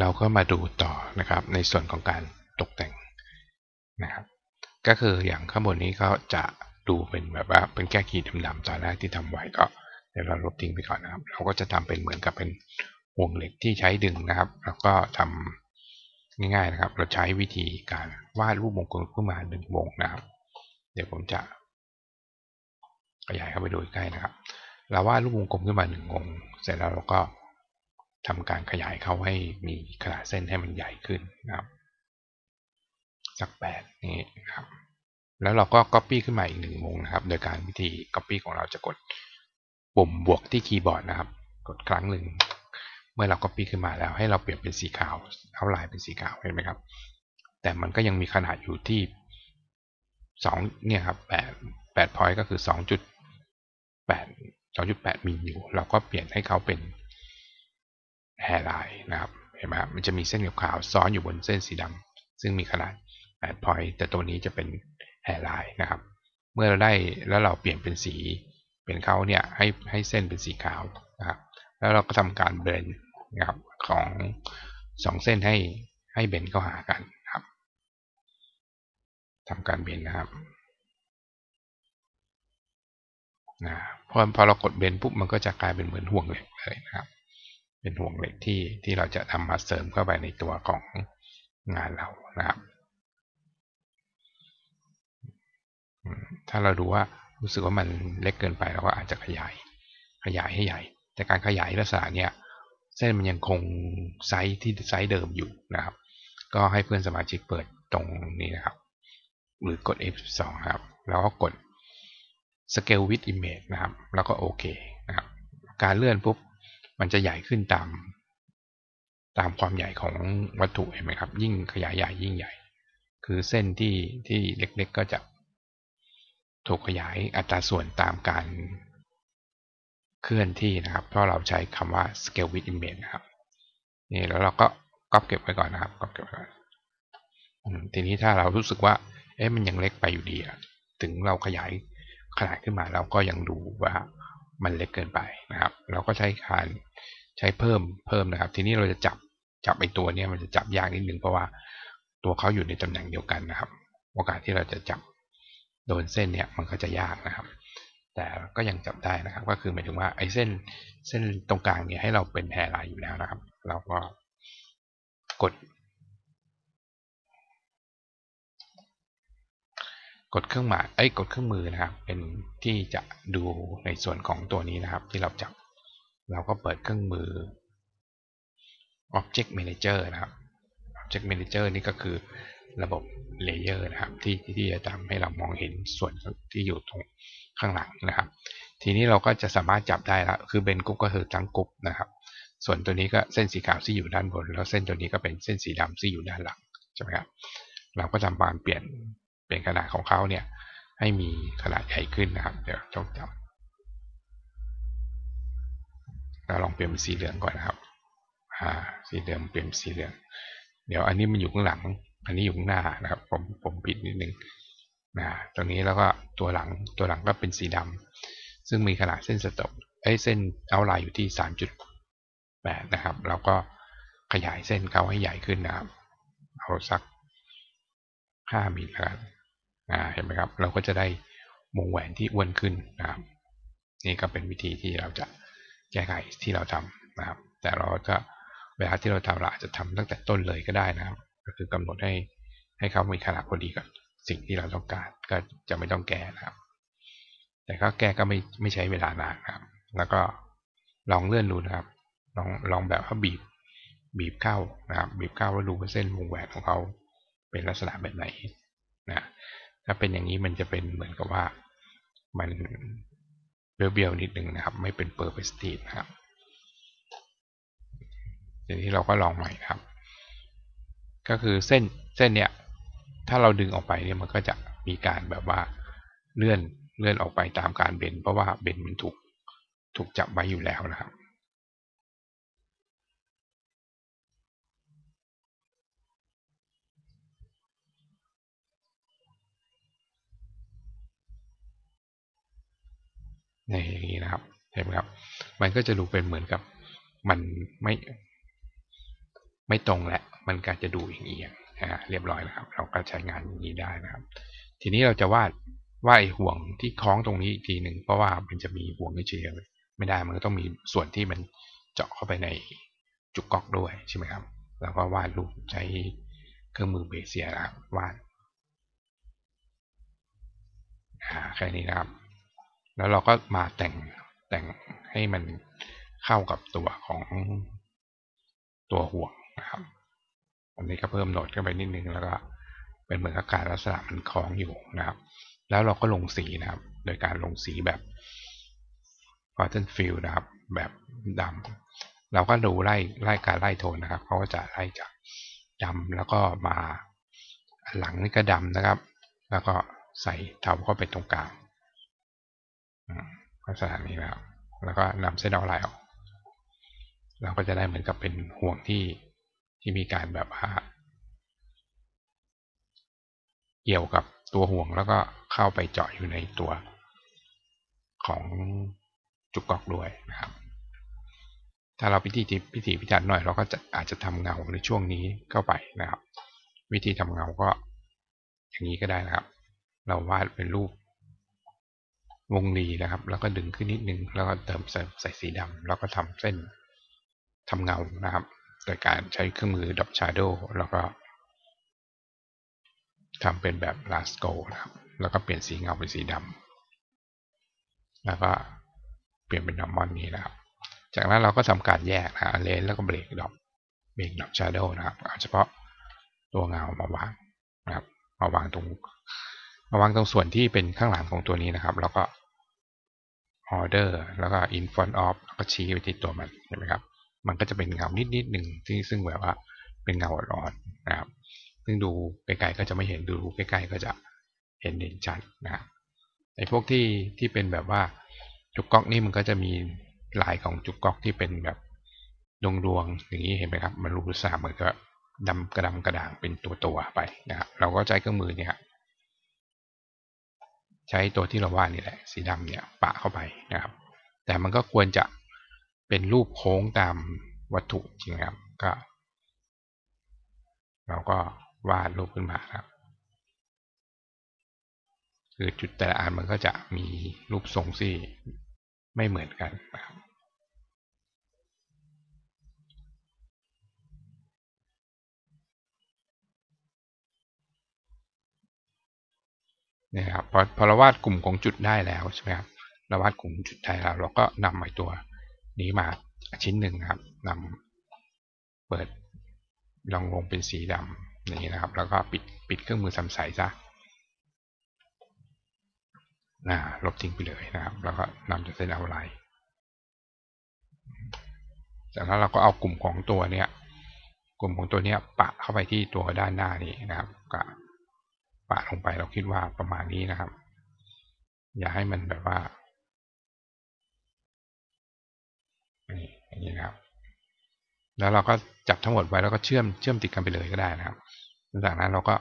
เราก็มาดูต่อนะครับในส่วนของการตกแต่งนะครับ ก็คืออย่างข้างบนนี้ก็จะดูเป็นแบบว่าเป็นแก้ขีดดำๆตอนแรกที่ทำไว้ก็เดี๋ยวเราลบทิ้งไปก่อนนะครับ เราก็จะทำเป็นเหมือนกับเป็นห่วงเหล็กที่ใช้ดึงนะครับ แล้วก็ทำง่ายๆนะครับ เราใช้วิธีการวาดรูปวงกลมขึ้นมาหนึ่งวงนะครับ เดี๋ยวผมจะขยายเข้าไปดูใกล้นะครับ เราวาดรูปวงกลมขึ้นมาหนึ่งวง เสร็จแล้วเราก็ ทำการขยายเขาให้มีขนาดเส้นให้มันใหญ่ขึ้นนะครับ สักแปดนี่นะครับ แล้วเราก็ Copy ขึ้นมาอีกหนึ่งวงนะครับ โดยการวิธี Copy ของเราจะกดปุ่มบวกที่คีย์บอร์ดนะครับ กดครั้งหนึ่ง เมื่อเรา Copy ขึ้นมาแล้วให้เราเปลี่ยนเป็นสีขาวเอาลายเป็นสีขาวเห็นไหมครับ แต่มันก็ยังมีขนาดอยู่ที่สองเนี่ยครับแปดแปดพอยต์ก็คือสองจุดแปดสองจุดแปดมิลอยู่ เราก็เปลี่ยนให้เขาเป็น แฮร์ไลน์นะครับเห็นไหมมันจะมีเส้นขาวซ้อนอยู่บนเส้นสีดำซึ่งมีขนาด8 point แต่ตัวนี้จะเป็นแฮร์ไลน์นะครับ เมื่อเราได้แล้วเราเปลี่ยนเป็นสีเป็นเขาเนี่ยให้ให้เส้นเป็นสีขาวนะครับ แล้วเราก็ทำการเบนนะครับของสองเส้นให้ให้เบนเข้าหากันครับทำการเบนนะครับนะพอพอเรากดเบนปุ๊บมันก็จะกลายเป็นเหมือนห่วงเหล็กเลยนะครับ เป็นห่วงเหล็กที่ที่เราจะทำมาเสริมเข้าไปในตัวของงานเรานะครับ ถ้าเราดูว่ารู้สึกว่ามันเล็กเกินไปเราก็อาจจะขยาย ขยายให้ใหญ่ แต่การขยายลักษณะเนี้ยเส้นมันยังคงไซส์ที่ไซส์เดิมอยู่นะครับ ก็ให้เพื่อนสมาชิกเปิดตรงนี้นะครับ หรือกด F2 ครับ แล้วก็กด Scale with Image นะครับ แล้วก็โอเคนะครับ การเลื่อนปุ๊บ มันจะใหญ่ขึ้นตาม ตามความใหญ่ของวัตถุเห็นไหมครับ ยิ่งขยายใหญ่ยิ่งใหญ่ คือเส้นที่ที่เล็กๆก็จะถูกขยายอัตราส่วนตามการเคลื่อนที่นะครับ เพราะเราใช้คำว่า scale with image นะครับนี่แล้วเราก็ก๊อปเก็บไว้ก่อนนะครับก๊อปเก็บไว้ก่อนทีนี้ถ้าเรารู้สึกว่า เอ๊ะมันยังเล็กไปอยู่ดีอะถึงเราขยายขนาดขึ้นมาเราก็ยังดูว่า มันเล็กเกินไปนะครับ เราก็ใช้การใช้เพิ่มเพิ่มนะครับ ทีนี้เราจะจับจับไอตัวนี้มันจะจับยากนิดนึงเพราะว่าตัวเขาอยู่ในตำแหน่งเดียวกันนะครับ โอกาสที่เราจะจับโดนเส้นเนี่ยมันก็จะยากนะครับ แต่ก็ยังจับได้นะครับ ก็คือหมายถึงว่าไอ้เส้นเส้นตรงกลางเนี่ยให้เราเป็นแพรลายอยู่แล้วนะครับ เราก็กด กดเครื่องหมายไอ้ยกดเครื่องมือนะครับ เป็นที่จะดูในส่วนของตัวนี้นะครับ ที่เราจับ เราก็เปิดเครื่องมือ Object Manager นะครับ Object Manager นี่ก็คือระบบเลเยอร์นะครับที่ที่จะทำให้เรามองเห็นส่วนที่อยู่ตรงข้างหลังนะครับ ทีนี้เราก็จะสามารถจับได้แล้วคือเบนกรุ๊ปก็คือทั้งกรุ๊ปนะครับ ส่วนตัวนี้ก็เส้นสีขาวที่อยู่ด้านบน แล้วเส้นตัวนี้ก็เป็นเส้นสีดำที่อยู่ด้านหลังใช่ไหมครับเราก็ทำการเปลี่ยน ลี่ยนขนาดของเขาเนี่ยให้มีขนาดใหญ่ขึ้นนะครับ เดี๋ยวจงจับเราลองเปลี่ยนเป็นสีเหลืองก่อนนะครับ อ่า สีเหลืองเปลี่ยนสีเหลือง เดี๋ยวอันนี้มันอยู่ข้างหลัง อันนี้อยู่ข้างหน้านะครับ ผมผมผิดนิดนึงนะตรงนี้แล้วก็ตัวหลังตัวหลังก็เป็นสีดำซึ่งมีขนาดเส้นสต็อปไอ้เส้นเอาไลน์อยู่ที่ 3.8 นะครับเราก็ขยายเส้นเขาให้ใหญ่ขึ้นนะครับ เอาสัก 5มิลแล้วกันอ่า เห็นไหมครับ เราก็จะได้วงแหวนที่อ้วนขึ้นนะครับ นี่ก็เป็นวิธีที่เราจะแก้ไขที่เราทำนะครับ แต่เราจะเวลาที่เราทำเราอาจจะทำตั้งแต่ต้นเลยก็ได้นะครับ ก็คือกำหนดให้ให้เขามีขนาดพอดีกับสิ่งที่เราต้องการก็จะไม่ต้องแก้นะครับ แต่ก็แก้ก็ไม่ไม่ใช้เวลานานนะครับ แล้วก็ลองเลื่อนดูนะครับ ลองลองแบบว่าบีบบีบเข้านะครับ บีบเข้าแล้วดูว่าเส้นวงแหวนของเขาเป็นลักษณะแบบไหนนะ ถ้าเป็นอย่างนี้มันจะเป็นเหมือนกับว่ามันเบี้ยวๆนิดนึงนะครับ ไม่เป็นเปอร์เฟสตีนะครับทีนี้เราก็ลองใหม่ครับ ก็คือเส้นเส้นเนี้ยถ้าเราดึงออกไปเนี่ยมันก็จะมีการแบบว่าเลื่อนเลื่อนออกไปตามการเบนเพราะว่าเบนมันถูกถูกจับไว้อยู่แล้วนะครับ ในอย่างนี้นะครับเห็นไหมครับ มันก็จะดูเป็นเหมือนกับมันไม่ไม่ตรงแหละ มันก็จะดูเอียงนะเรียบร้อยแล้วครับ เราก็ใช้งานอย่างนี้ได้นะครับ ทีนี้เราจะวาดวาดไอ้ห่วงที่คล้องตรงนี้อีกทีหนึ่งเพราะว่ามันจะมีห่วงเฉยไม่ได้มันก็ต้องมีส่วนที่มันเจาะเข้าไปในจุกกอกด้วยใช่ไหมครับแล้วก็วาดรูปใช้เครื่องมือเบเซียนะครับวาดแค่นี้นะครับ แล้วเราก็มาแต่งแต่งให้มันเข้ากับตัวของตัวห่วงนะครับอันนี้ก็เพิ่มโหนดเข้าไปนิดนึงแล้วก็เป็นเหมือนกับการลักษณะมันคล้องอยู่นะครับ แล้วเราก็ลงสีนะครับ โดยการลงสีแบบ pattern fill นะครับ แบบดำเราก็ดูไล่ไล่การไล่โทนนะครับเขาก็จะไล่จากดำแล้วก็มาหลังนี่ก็ดำนะครับ แล้วก็ใส่เทาเข้าไปตรงกลาง ลักษณะนี้นะครับแล้วก็นำเส้นเอาลายออก เราก็จะได้เหมือนกับเป็นห่วงที่ที่มีการแบบว่าเกี่ยวกับตัวห่วงแล้วก็เข้าไปเจาะอยู่ในตัวของจุกกอกด้วยนะครับ ถ้าเราพิธีพิธีพิจารณาหน่อยเราก็จะอาจจะทำเงาในช่วงนี้เข้าไปนะครับ วิธีทำเงาก็อย่างนี้ก็ได้นะครับ เราวาดเป็นรูป วงรีนะครับ แล้วก็ดึงขึ้นนิดนึง แล้วก็เติมใส่สีดำแล้วก็ทำเส้นทำเงานะครับ โดยการใช้เครื่องมือดับชาร์โดแล้วก็ทำเป็นแบบลาสโกนะครับ แล้วก็เปลี่ยนสีเงาเป็นสีดำ แล้วก็เปลี่ยนเป็นดอมมอนนี้นะครับ จากนั้นเราก็ทำการแยกนะเลนแล้วก็เบรกดอปเบรกดอปชาร์โดนะครับ เอาเฉพาะตัวเงามาวางนะครับ มาวางตรง มาวางตรงส่วนที่เป็นข้างหลังของตัวนี้นะครับ แล้วก็ ออเดอร์แล้วก็ in front of แล้วก็ชี้ไปที่ตัวมันเห็นไหมครับ มันก็จะเป็นเงานิดๆหนึ่งที่ซึ่งแบบว่าเป็นเงาอ่อนๆนะครับ ซึ่งดูไกลๆก็จะไม่เห็นดูใกล้ๆก็จะเห็นเด่นชัดนะครับไอ้พวกที่ที่เป็นแบบว่าจุกก๊อกนี่มันก็จะมีลายของจุกก๊อกที่เป็นแบบดวงดวงอย่างนี้เห็นไหมครับ มันรูปสามเหมือนกับดำกระดำกระด่างเป็นตัวตัวไปนะครับ เราก็ใช้เครื่องมือเนี่ย ใช้ตัวที่เราวาดนี่แหละ สีดำเนี่ยปะเข้าไปนะครับ แต่มันก็ควรจะเป็นรูปโค้งตามวัตถุจริงครับก็ เราก็วาดรูปขึ้นมาครับ คือจุดแต่ละอันมันก็จะมีรูปทรงที่ไม่เหมือนกันนะครับ นี่ครับพอพอเราวาดกลุ่มของจุดได้แล้วใช่ไหมครับเราวาดกลุ่มจุดได้แล้วเราก็นำไอ้ตัวนี้มาชิ้นหนึ่งครับนำเปิดลองลงเป็นสีดำอย่างนี้นะครับ แล้วก็ปิดปิดเครื่องมือสำใสซะนะลบทิ้งไปเลยนะครับ แล้วก็นำจากเส้นเอาไลน์จากนั้นเราก็เอากลุ่มของตัวเนี้ย กลุ่มของตัวเนี้ยปะเข้าไปที่ตัวด้านหน้านี้นะครับก็ ปะลงไปเราคิดว่าประมาณนี้นะครับ อย่าให้มันแบบว่าอย่างนี้นะครับ แล้วเราก็จับทั้งหมดไว้แล้วก็เชื่อมเชื่อมติดกันไปเลยก็ได้นะครับหลังจากนั้นเราก็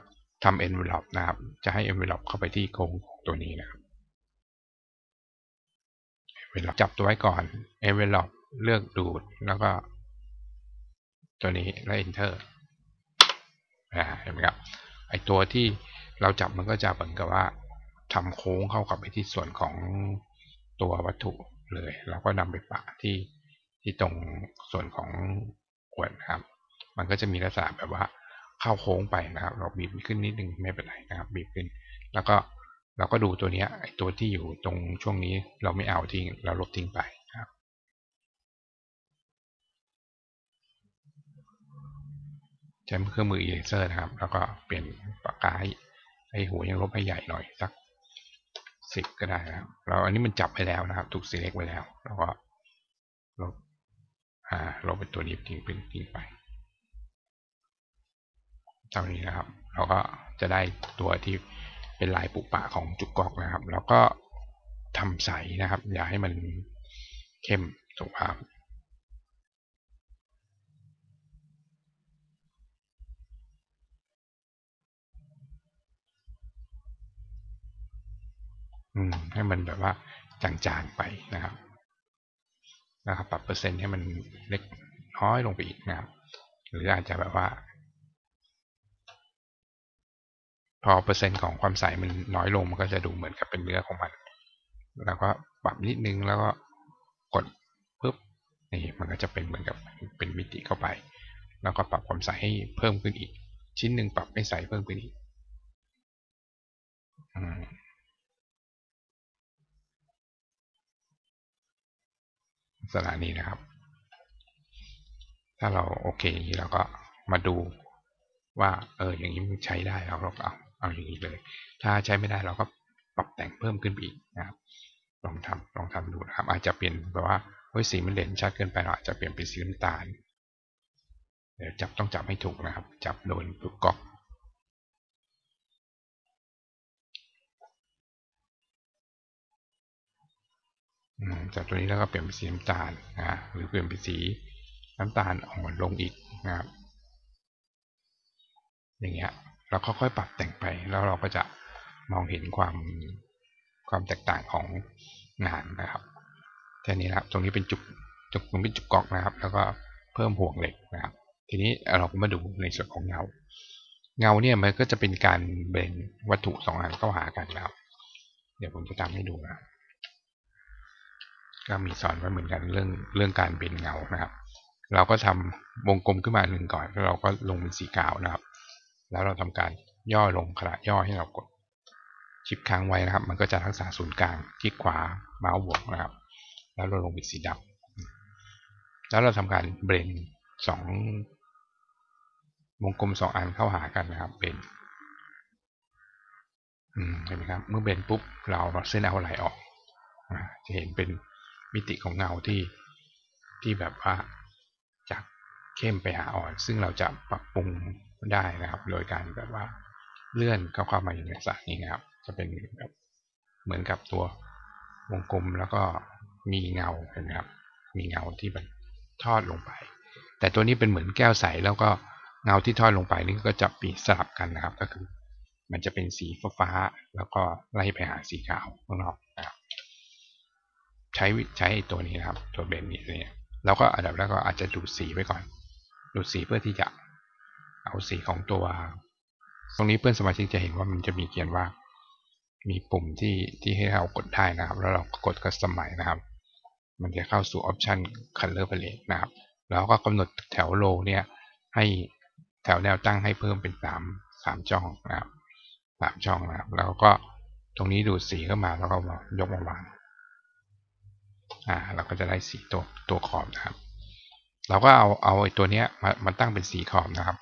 ทำ envelope นะครับ จะให้ envelope เข้าไปที่โครงตัวนี้นะครับ envelope จับตัวไว้ก่อน envelope เลือกดูดแล้วก็ ตัวนี้แล้ว enter อ่าเห็นไหมครับไอตัวที่ เราจับมันก็จะเหมือนกับว่าทำโค้งเข้ากับไปที่ส่วนของตัววัตถุเลยเราก็นำไปปะที่ที่ตรงส่วนของขวดนะครับ มันก็จะมีลักษณะแบบว่าเข้าโค้งไปนะครับ เราบีบขึ้นนิดนึงไม่เป็นไรนะครับ บีบขึ้น แล้วก็เราก็ดูตัวนี้ไอตัวที่อยู่ตรงช่วงนี้เราไม่เอาทิ้งเราลบทิ้งไปครับ ใช้เครื่องมืออีเลเซอร์นะครับ แล้วก็เปลี่ยนปากกาให้ ไอหัวยังลบให้ใหญ่หน่อยสักสิบก็ได้นะครับเราอันนี้มันจับไปแล้วนะครับ ถูกสีเล็กไว้แล้วแล้วก็ลบอ่าลบเป็นตัวนี้ทิ้งเป็นทิ้งไปเท่านี้นะครับ เราก็จะได้ตัวที่เป็นลายปุปะของจุกกอกนะครับ แล้วก็ทำใสนะครับ อย่าให้มันเข้มสุภาพ อืมให้มันแบบว่าจางๆไปนะครับนะครับปรับเปอร์เซ็นต์ให้มันเล็กน้อยลงไปอีกนะครับ หรืออาจจะแบบว่า พอเปอร์เซ็นต์ของความใสมันน้อยลงมันก็จะดูเหมือนกับเป็นเนื้อของมันแล้วก็ปรับนิดนึงแล้วก็กดปุ๊บนี่มันก็จะเป็นเหมือนกับเป็นมิติเข้าไป แล้วก็ปรับความใสให้เพิ่มขึ้นอีก ชิ้นหนึ่งปรับให้ใสเพิ่มขึ้นอีก อืม สถานีนะครับ ถ้าเราโอเคอย่างนี้เราก็มาดูว่าเอออย่างนี้มันใช้ได้เราก็เอาเอาอย่างนี้เลย ถ้าใช้ไม่ได้เราก็ปรับแต่งเพิ่มขึ้นอีกนะครับ ลองทำลองทำดูนะครับ อาจจะเปลี่ยนแบบว่าเฮ้ยสีมันเด่นชัดเกินไปเราอาจจะเปลี่ยนเป็นสีน้ำตาลเดี๋ยวจับต้องจับให้ถูกนะครับ จับโดนปุ๊บก๊อก จากตัวนี้แล้วก็เปลี่ยนเป็นสีน้ำตาลนะหรือเปลี่ยนเป็นสีน้ำตาลอ่อนลงอีกนะครับ อย่างเงี้ยเราค่อยๆปรับแต่งไปแล้วเราก็จะมองเห็นความความแตกต่างของงานนะครับแค่นี้นะครับ ตรงนี้เป็นจุกจุกตรงนี้จุกกอกนะครับ แล้วก็เพิ่มห่วงเหล็กนะครับ ทีนี้เราก็มาดูในส่วนของเงา เงาเนี่ยมันก็จะเป็นการเบนวัตถุสองอันเข้าหากันนะครับ เดี๋ยวผมจะทำให้ดูนะ ก็มีสอนไว้เหมือนกันเรื่องเรื่องการเบนเงานะครับ เราก็ทำวงกลมขึ้นมาหนึ่งก่อนแล้วเราก็ลงเป็นสีขาวนะครับ แล้วเราทำการย่อลงขนาดย่อให้เรากดชิปค้างไว้นะครับ มันก็จะรักษาศูนย์กลางที่ขวาเมาส์บวกนะครับ แล้วเราลงเป็นสีดำแล้วเราทำการเบรนสองวงกลมสองอันเข้าหากันนะครับเป็นเห็นไหมครับ เมื่อเบนปุ๊บ เราเส้นเอาไหลออกจะเห็นเป็น มิติของเงาที่ที่แบบว่าจากเข้มไปหาอ่อน ซึ่งเราจะปรับปรุงได้นะครับ โดยการแบบว่าเลื่อนเข้าเข้ามาอยู่ในสระนี้นะครับ จะเป็นแบบเหมือนกับตัววงกลมแล้วก็มีเงาเห็นไหมครับ มีเงาที่มันทอดลงไป แต่ตัวนี้เป็นเหมือนแก้วใสแล้วก็เงาที่ทอดลงไปนี่ก็จะปีสลับกันนะครับ ก็คือ มันจะเป็นสีฟ้าแล้วก็ไล่ไปหาสีขาวข้างนอก ใช้ใช้ตัวนี้นะครับ ตัวเบนนี้เนี่ยเราก็อันดับแรกก็อาจจะดูดสีไว้ก่อน ดูดสีเพื่อที่จะเอาสีของตัว ตรงนี้เพื่อนสมาชิกจะเห็นว่ามันจะมีเขียนว่า มีปุ่มที่ที่ให้เรากดได้นะครับ แล้วเรากดคัสตอมไมนะครับ มันจะเข้าสู่ออปชัน Color Palette นะครับ แล้วก็กำหนดแถวโลเนี่ยให้แถวแนวตั้งให้เพิ่มเป็นสามสามช่องนะครับสามช่องนะครับ แล้วก็ตรงนี้ดูดสีเข้ามาแล้วก็ยกมาวาง อ่าเราก็จะได้สีตัวตัวขอบนะครับ เราก็เอาเอาไอ้ตัวเนี้ยมามาตั้งเป็นสีขอบนะครับ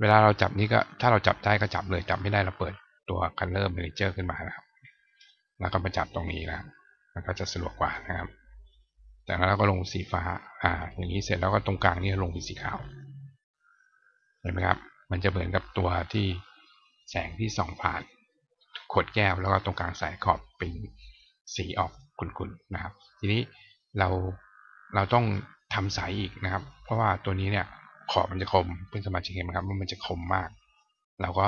เวลาเราจับนี้ก็ถ้าเราจับได้ก็จับเลยจับไม่ได้เราเปิดตัว Color Manager ขึ้นมานะครับ แล้วก็มาจับตรงนี้นะมันก็จะสะดวกกว่านะครับ จากนั้นเราก็ลงสีฟ้า อ่า อย่างนี้เสร็จแล้วก็ตรงกลางนี่ลงเป็นสีขาว เห็นไหมครับ มันจะเหมือนกับตัวที่แสงที่ส่องผ่านขวดแก้วแล้วก็ตรงกลางสายขอบเป็นสีออก ขุ่นๆนะครับ ทีนี้เราเราต้องทำสายอีกนะครับ เพราะว่าตัวนี้เนี่ยขอบมันจะคมเป็นสมาชิกเห็นไหมครับว่ามันจะคมมาก เราก็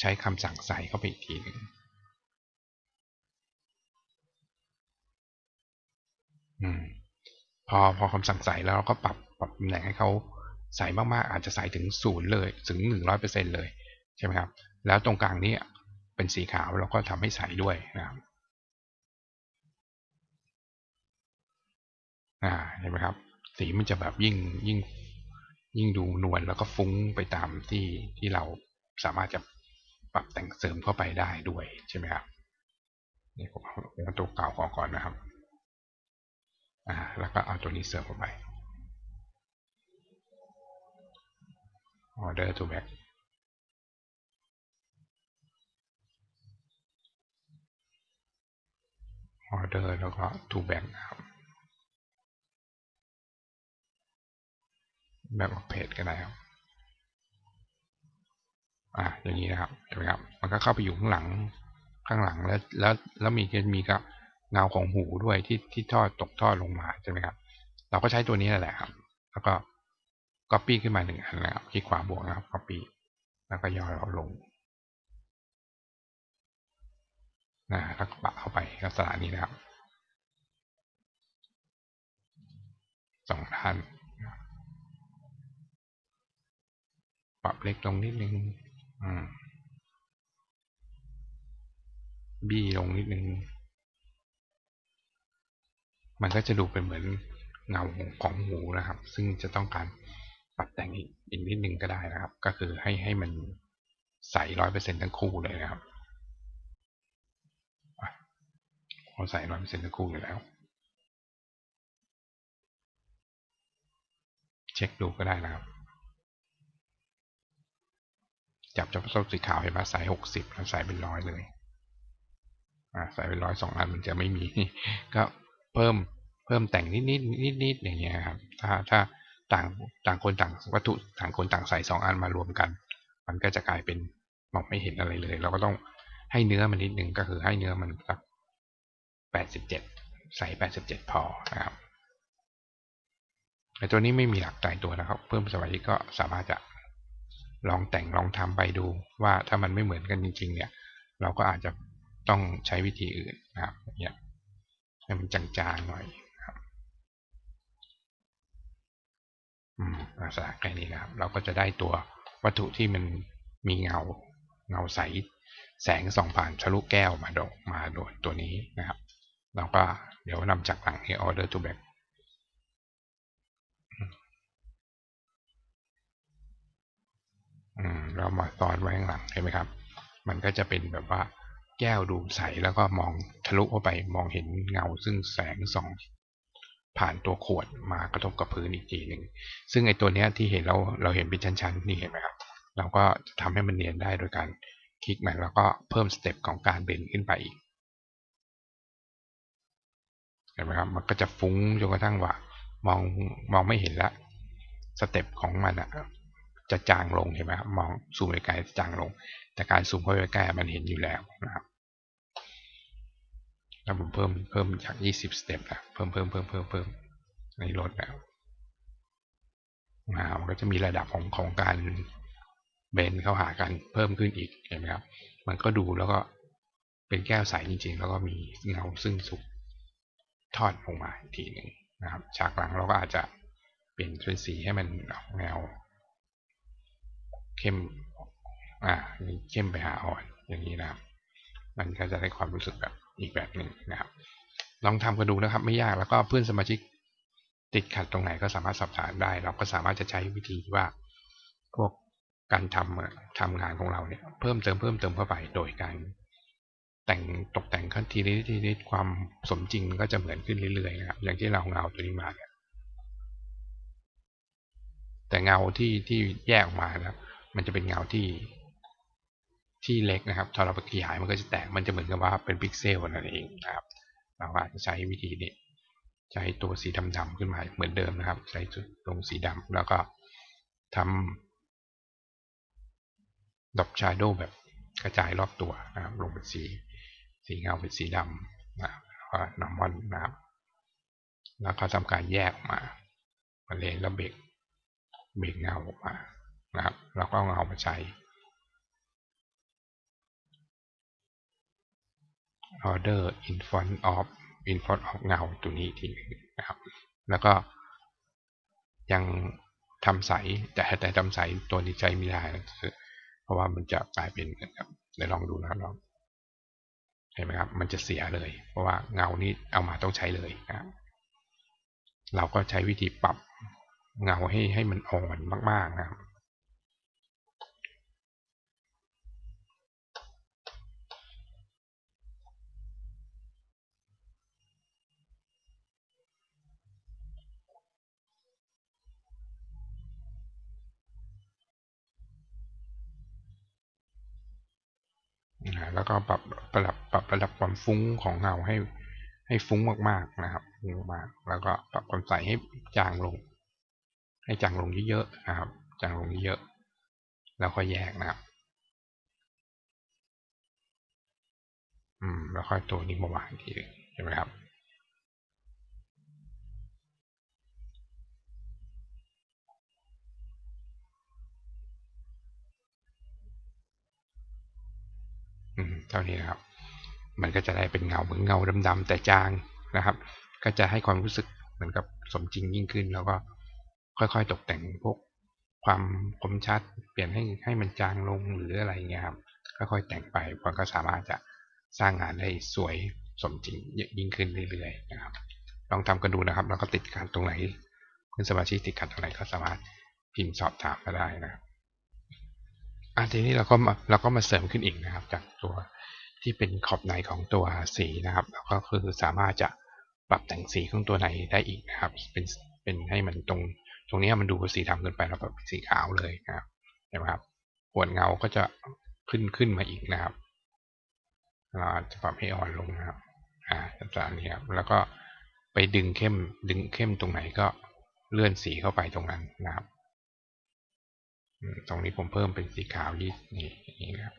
ใช้คำสั่งใส่เข้าไปอีกทีหนึ่งอพอพอคำสั่งใส่แล้วเราก็ปรับปรับตำแหน่งให้เขาใส่มากๆ อาจจะใส่ถึงศูนย์เลยถึงหนึ่งร้อยเปอร์เซ็นเลยใช่ไหมครับ แล้วตรงกลางนี้เป็นสีขาวเราก็ทำให้ใสด้วยนะครับ อ่าเห็นไหมครับ สีมันจะแบบยิ่งยิ่งยิ่งดูนวลแล้วก็ฟุ้งไปตามที่ที่เราสามารถจะปรับแต่งเสริมเข้าไปได้ด้วยใช่ไหมครับนี่ผมเอาตัวเก่าออกก่อนนะครับ อ่า แล้วก็เอาตัวนี้เสริมเข้าไป order to back ออเดอร์แล้วก็ to back นะครับ แบบออกเพจก็ได้ครับ อ่าอย่างนี้นะครับเห็นไหมครับ มันก็เข้าไปอยู่ข้างหลังข้างหลังแล้วแล้วแล้วมีจะมีกับเงาของหูด้วยที่ที่ทอดตกทอดลงมาใช่ไหมครับ เราก็ใช้ตัวนี้แหละครับ แล้วก็ copy ขึ้นมาหนึ่งอันนะครับคลิกขวาบวกนะครับ copy แล้วก็ย่อเราลงนะแล้วก็ปะเข้าไปลักษณะนี้นะครับสองด้าน ปรับเล็กลงนิดนึงอืมบี้ลงนิดนึง มันก็จะดูเป็นเหมือนเงาของหูนะครับ ซึ่งจะต้องการปรับแต่งอีกอีกนิดนึงก็ได้นะครับ ก็คือให้ให้มันใสร้อยเปอร์เซ็นทั้งคู่เลยนะครับพอใส่ร้อยเปอร์เซ็นทั้งคู่อยู่แล้ว เช็คดูก็ได้นะครับ จับจับส้นสีขาวเห็นไหมสายหกสิบแล้วสายเป็นร้อยเลยอ่าสายเป็นร้อยสองอันมันจะไม่มี ก็เพิ่มเพิ่มแต่งนิดนิดนิดนิดอย่างเงี้ยครับถ้าถ้าต่างต่างคนต่างวัตถุต่างคนต่างใส่สองอันมารวมกัน มันก็จะกลายเป็นมองไม่เห็นอะไรเลย เราก็ต้องให้เนื้อมันนิดนึงก็คือให้เนื้อมันสักแปดสิบเจ็ดใส่แปดสิบเจ็ดพอนะครับแต่ตัวนี้ไม่มีหลักตายตัวนะครับ เพิ่มสมาธิก็สามารถจะ ลองแต่งลองทำไปดูว่าถ้ามันไม่เหมือนกันจริง ๆ เนี่ย เราก็อาจจะต้องใช้วิธีอื่นนะครับเนี่ยให้มันจางๆหน่อยครับอืมลักษณะแค่นี้นะครับ เราก็จะได้ตัววัตถุที่มันมีเงาเงาใส แสงส่องผ่านทะลุแก้วมาโดมาโดนตัวนี้นะครับเราก็เดี๋ยวนำจากหลังนี้ order to back อืมเรามาซ้อนไว้ข้างหลังเห็นไหมครับ มันก็จะเป็นแบบว่าแก้วดูใสแล้วก็มองทะลุเข้าไปมองเห็นเงาซึ่งแสงส่องผ่านตัวขวดมากระทบกับพื้นอีกทีหนึ่งซึ่งไอตัวเนี้ยที่เห็นเราเราเห็นเป็นชั้นๆนี่เห็นไหมครับเราก็จะทำให้มันเนียนได้โดยการคลิกมันแล้วก็เพิ่มสเต็ปของการเบนขึ้นไปอีกเห็นไหมครับมันก็จะฟุ้งจนกระทั่งว่ามองมองไม่เห็นละสเต็ปของมันอะ จะจางลงเห็นไหมครับมองซูมไปไกลจะจางลง แต่การซูมเข้าไปใกล้มันเห็นอยู่แล้วนะครับแล้วผมเพิ่มเพิ่มจาก 20 สเต็ปนะเพิ่มเพิ่มเพิ่มเพิ่มเพิ่มในลดแล้วนะมันก็จะมีระดับของของการเบนเข้าหากันเพิ่มขึ้นอีกเห็นไหมครับ มันก็ดูแล้วก็เป็นแก้วใสจริง ๆ แล้วก็มีเงาซึ่งสุกทอดลงมาอีกทีหนึ่งนะครับ ฉากหลังเราก็อาจจะเปลี่ยนเป็นสีให้มันออกแนว เข้มอ่าเข้มไปหาอ่อนอย่างนี้นะครับ มันก็จะได้ความรู้สึกแบบอีกแบบหนึ่งนะครับ ลองทำกันดูนะครับ ไม่ยากแล้วก็เพื่อนสมาชิกติดขัดตรงไหนก็สามารถสอบถามได้ เราก็สามารถจะใช้วิธีว่าพวกการทำทำงานของเราเนี่ยเพิ่มเติมเพิ่มเติมเข้าไปโดยการแต่งตกแต่งขั้นทีนี้ทีนี้ความสมจริงมันก็จะเหมือนขึ้นเรื่อยๆนะครับ อย่างที่เราเงาตัวนี้มาเนี่ยแต่เงาที่ที่แยกออกมาแล้ว มันจะเป็นเงาที่ที่เล็กนะครับถ้าเราไปขยายมันก็จะแตกมันจะเหมือนกับว่าเป็นพิกเซลนั่นเองนะครับเราอาจจะใช้วิธีนี้ใช้ตัวสีดำๆขึ้นมาเหมือนเดิมนะครับ ใช้ตรงสีดำแล้วก็ทำดอปชาร์โดแบบกระจายรอบตัวนะครับ ลงเป็นสี สีเงาเป็นสีดำนะว่านอมอนนะครับ แล้วก็ทำการแยกออกมามาเลนแล้วเบรกเบรกเงาออกมา นะครับเราก็เอาเงามาใช้ order in front of in front of เงาตัวนี้ทีนึงนะครับ แล้วก็ยังทำใสแต่แต่ทำใสตัวนี้ใช้ไม่ได้เพราะว่ามันจะกลายเป็นนะครับเดี๋ยวลองดูนะครับลองเห็นไหมครับ มันจะเสียเลย เพราะว่าเงานี้เอามาต้องใช้เลยนะครับเราก็ใช้วิธีปรับเงาให้ให้มันอ่อนมากๆนะครับ แล้วก็ปรับปรับปรับระดับความฟุ้งของเงาให้ ให้ฟุ้งมากๆนะครับฟุ้งมากแล้วก็ปรับความใสให้จางลง ให้จางลงเยอะๆนะครับ จางลงเยอะแล้วค่อยแยกนะครับ อืม แล้วค่อยตัวนี้มาวางทีใช่ไหมครับ เท่านี้นะครับ มันก็จะได้เป็นเงาเหมือนเงาดำๆแต่จางนะครับ ก็จะให้ความรู้สึกเหมือนกับสมจริงยิ่งขึ้น แล้วก็ค่อยๆตกแต่งพวกความคมชัด เปลี่ยนให้ให้มันจางลงหรืออะไรเงี้ยครับค่อยๆแต่งไปมันก็สามารถจะสร้างงานได้สวยสมจริงยิ่งขึ้นเรื่อยๆนะครับ ลองทำกันดูนะครับ แล้วก็ติดขัดตรงไหนเพื่อนสมาชิกติดขัดตรงไหนก็สามารถพิมพ์สอบถามมาได้นะครับ อันทีนี้เราก็มาเราก็มาเสริมขึ้นอีกนะครับ จากตัวที่เป็นขอบในของตัวสีนะครับแล้วก็คือสามารถจะปรับแต่งสีของตัวในได้อีกนะครับ เป็นเป็นให้มันตรง ตรงนี้มันดูสีดำเกินไปเราปรับสีขาวเลยนะครับเห็นไหมครับหัวเงาก็จะขึ้นขึ้นมาอีกนะครับเราจะปรับให้อ่อนลงนะครับอ่าจารนี้ครับแล้วก็ไปดึงเข้มดึงเข้มตรงไหนก็เลื่อนสีเข้าไปตรงนั้นนะครับ ตรงนี้ผมเพิ่มเป็นสีขาวยี่นี่นี่นะครับ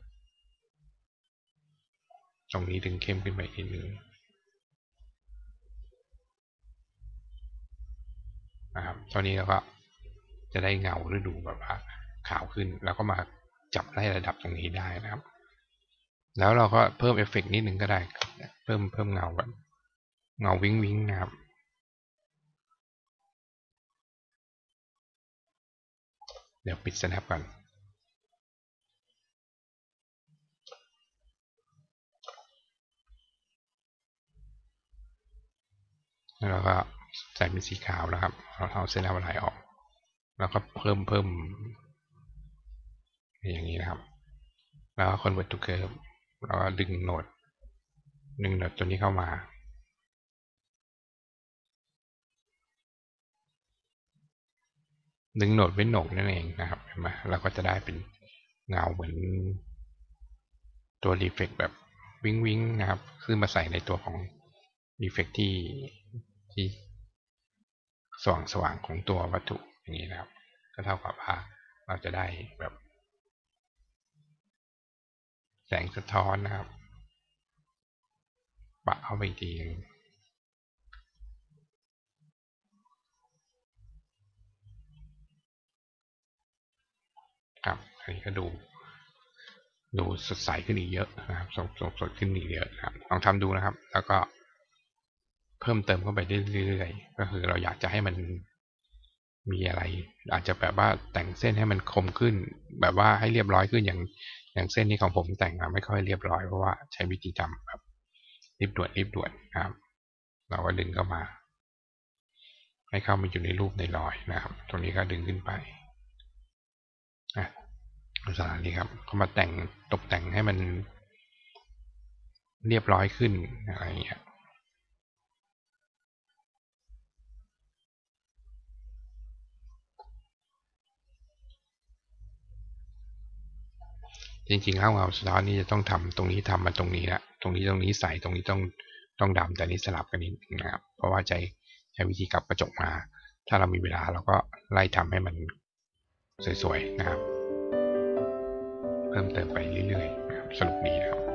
ตรงนี้ดึงเข้มขึ้นไปอีกนึงนะครับตอนนี้เราก็จะได้เงาหรือดูแบบว่าขาวขึ้น แล้วก็มาจับไล่ระดับตรงนี้ได้นะครับ แล้วเราก็เพิ่มเอฟเฟกนิดนึงก็ได้ เพิ่มเพิ่มเงาแบบเงาวิงวิงนะครับ เดี๋ยวปิด snap ก่อนแล้วก็ใส่เป็นสีขาวนะครับ เราเอาเส้นอะไรออก แล้วก็เพิ่มเพิ่มอย่างนี้นะครับ แล้วก็ convert to curve แล้วก็ดึงโหนดดึงโหนดตัวนี้เข้ามา ดึงโหนดเว้นโหนกนั่นเองนะครับเห็นไหมเราก็จะได้เป็นเงาเหมือนตัวรีเฟกแบบวิงวิงนะครับ ขึ้นมาใส่ในตัวของรีเฟกที่ที่สว่างสว่างของตัววัตถุอย่างนี้นะครับ ก็เท่ากับว่าเราจะได้แบบ แสงสะท้อนนะครับปะเข้าไปที ครับอันนี้ก็ดู ดูสดใสขึ้นอีกเยอะนะครับสดสดสดขึ้นอีกเยอะนะครับลองทำดูนะครับ แล้วก็เพิ่มเติมเข้าไปเรื่อยๆก็คือเราอยากจะให้มันมีอะไร อาจจะแบบว่าแต่งเส้นให้มันคมขึ้น แบบว่าให้เรียบร้อยขึ้นอย่างอย่างเส้นนี้ของผมแต่งมาไม่ค่อยเรียบร้อยเพราะว่าใช้วิธีทำแบบรีบด่วนรีบด่วนนะครับ เราก็ดึงเข้ามา ให้เข้ามาอยู่ในรูปในรอยนะครับ ตรงนี้ก็ดึงขึ้นไป ลักษณะนี้ครับเขามาแต่งตกแต่งให้มันเรียบร้อยขึ้นอะไรอย่างเงี้ยจริงๆแล้วเงาสะท้อนนี่จะต้องทำตรงนี้ทำมาตรงนี้ละตรงนี้ตรงนี้ใส่ตรงนี้ต้องต้องดำแต่นี้สลับกันนิดนะครับ เพราะว่าใช้ใช้วิธีกลับกระจกมา ถ้าเรามีเวลาเราก็ไล่ทำให้มันสวยๆนะครับ เพิ่มเติมไปเรื่อยๆสนุกดีครับ